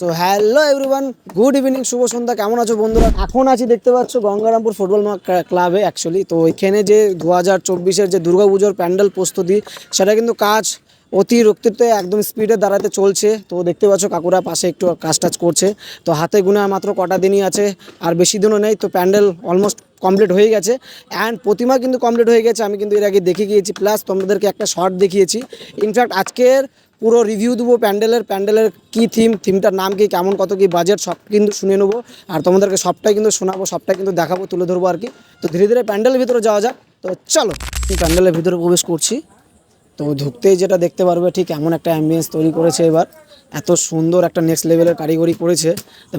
So hello everyone good evening শুভ সন্ধ্যা, কেমন আছো বন্ধুরা? এখন আছি, দেখতে পাচ্ছ, গঙ্গারামপুর ফুটবল ক্লাবে অ্যাকচুয়ালি তো এখানে যে দু হাজার চব্বিশের যে দুর্গাপুজোর প্যান্ডেল প্রস্তুতি, সেটা কিন্তু কাজ অতি রক্তিতে একদম স্পিডে দাঁড়াতে চলছে। তো দেখতে পাচ্ছ, কাকুরা পাশে একটু কাজ টাজ করছে। তো হাতে গুনে মাত্র কটা দিনই আছে, আর বেশি দিনও নেই। তো প্যান্ডেল অলমোস্ট কমপ্লিট হয়ে গেছে অ্যান্ড প্রতিমা কিন্তু কমপ্লিট হয়ে গেছে। আমি কিন্তু এর আগে দেখে গিয়েছি প্লাস তোমাদেরকে একটা শর্ট দেখিয়েছি। ইনফ্যাক্ট আজকের পুরো রিভিউ দেবো প্যান্ডেলের প্যান্ডেলের কী থিম থিমটার নাম কী, কেমন, কত কী বাজেট সব কিন্তু শুনে নেব। আর তোমাদেরকে সবটাই কিন্তু শোনাবো, সবটাই কিন্তু দেখাবো, তুলে ধরবো আর কি। তো ধীরে ধীরে প্যান্ডেলের ভিতরে যাওয়া যাক। তো চলো প্যান্ডেলের ভিতরে প্রবেশ করছি। তো ঢুকতেই যেটা দেখতে পারবে, ঠিক এমন একটা অ্যাম্বিয়েন্স তৈরি করেছে এবার। এত সুন্দর একটা নেক্সট লেভেলের কারিগরি করেছে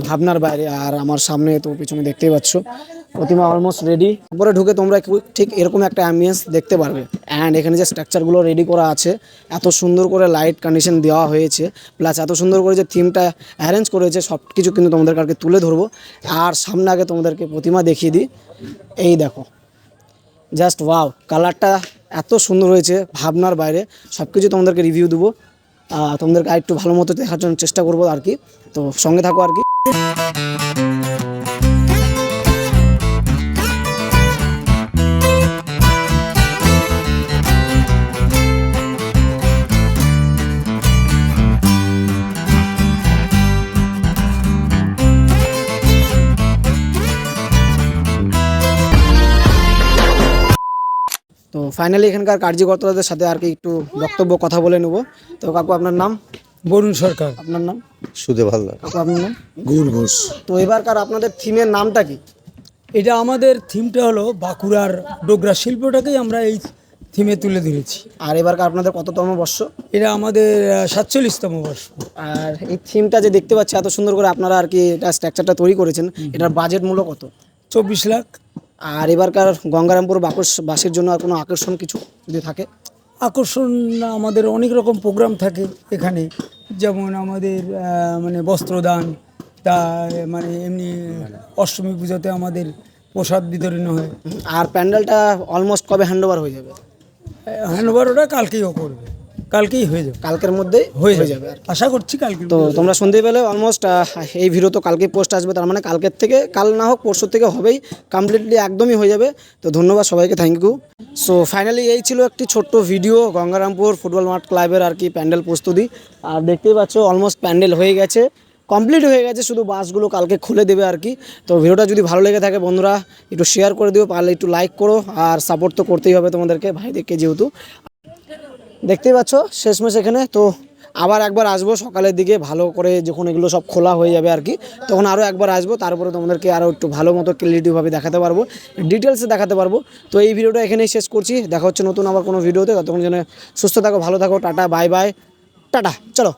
ভাবনার বাইরে আর আমার সামনে তো পিছনে দেখতেই পাচ্ছ। প্রতিমা অলমোস্ট রেডি তারপরে ঢুকে তোমরা ঠিক এরকম একটা অ্যাম্বিয়েন্স দেখতে পারবে। অ্যান্ড এখানে যে স্ট্রাকচারগুলো রেডি করা আছে, এত সুন্দর করে লাইট কন্ডিশন দেওয়া হয়েছে প্লাস এত সুন্দর করে যে থিমটা অ্যারেঞ্জ করেছে সব কিছু কিন্তু তোমাদের কাছে তুলে ধরবো। আর সামনে আগে তোমাদেরকে প্রতিমা দেখিয়ে দিই। এই দেখো। জাস্ট ওয়াও কালারটা এত সুন্দর হয়েছে, ভাবনার বাইরে। সব কিছু তোমাদেরকে রিভিউ দেবো। তোমাদেরকে আরেকটু ভালো মতো দেখার জন্য চেষ্টা করব আর কি। তো সঙ্গে থাকো আর কি। ফাইনালি এখানকার কার্যকর্তাদের সাথে আর কি একটু বক্তব্য কথা বলে নেব। তো কাকু আপনার নাম? বরুণ সরকার। আপনার নাম? সুদে ভালো কাকু আপনার নাম? গুর ঘোষ। তো এবারকার আপনাদের থিমের নামটা কি? এটা আমাদের থিমটা হলো বাঁকুড়ার ডোগরা শিল্পটাকেই আমরা এই থিমে তুলে ধরেছি। আর এবারকার আপনাদের কততম বর্ষ? এটা আমাদের সাতচল্লিশতম বর্ষ। আর এই থিমটা যে দেখতে পাচ্ছি এত সুন্দর করে আপনারা আর কি এটা স্ট্রাকচারটা তৈরি করেছেন এটার বাজেট মূল্য কত? চব্বিশ লাখ। আর এবারকার গঙ্গারামপুর বাকস বাসীর জন্য আর কোনো আকর্ষণ কিছু যদি থাকে? আকর্ষণ আমাদের অনেক রকম প্রোগ্রাম থাকে এখানে। যেমন আমাদের মানে বস্ত্রদান তা মানে এমনি অষ্টমী পুজোতে আমাদের প্রসাদ বিতরণ হয়। আর প্যান্ডেলটা অলমোস্ট কবে হ্যান্ড ওভার হয়ে যাবে? হ্যান্ডওভার ওটা কালকেও করবে। কালকেই হয়ে যাবে। কালকের মধ্যে হয়ে যাবে। আশা করছি কালকে তো তোমরা পেলে অলমোস্ট এই ভিডিও তো কালকে পোস্ট আসবে তার মানে কালকের থেকে কাল না হোক পরশু থেকে হবেই কমপ্লিটলি একদমই হয়ে যাবে। তো ধন্যবাদ সবাইকে থ্যাংক ইউ সো ফাইনালি এই ছিল একটি ছোট্ট ভিডিও গঙ্গারামপুর ফুটবল মাঠ ক্লাবের আর কি প্যান্ডেল প্রস্তুতি। আর দেখতেই পাচ্ছ অলমোস্ট প্যান্ডেল হয়ে গেছে। কমপ্লিট হয়ে গেছে শুধু বাসগুলো কালকে খুলে দেবে আর কি। তো ভিডিওটা যদি ভালো লেগে থাকে বন্ধুরা একটু শেয়ার করে দিও পারলে একটু লাইক করো আর সাপোর্ট তো করতেই হবে তোমাদেরকে ভাইদেরকে যেহেতু। দেখতেই পাচ্ছ, শেষমেশ এখানে। তো আবার একবার আসব সকালের দিকে, ভালো করে যখন এগুলো সব খোলা হয়ে যাবে আর কি, তখন আরও একবার আসব, তারপরে তোমাদেরকে আরও একটু ভালো মতো ক্লিয়ারিটিভাবে দেখাতে পারব ডিটেলসে দেখাতে পারব। তো এই ভিডিওটা এখানেই শেষ করছি, দেখা হচ্ছে নতুন আবার কোনো ভিডিওতে, ততক্ষণ যেন সুস্থ থাকো, ভালো থাকো, টাটা বাই বাই টাটা, চলো।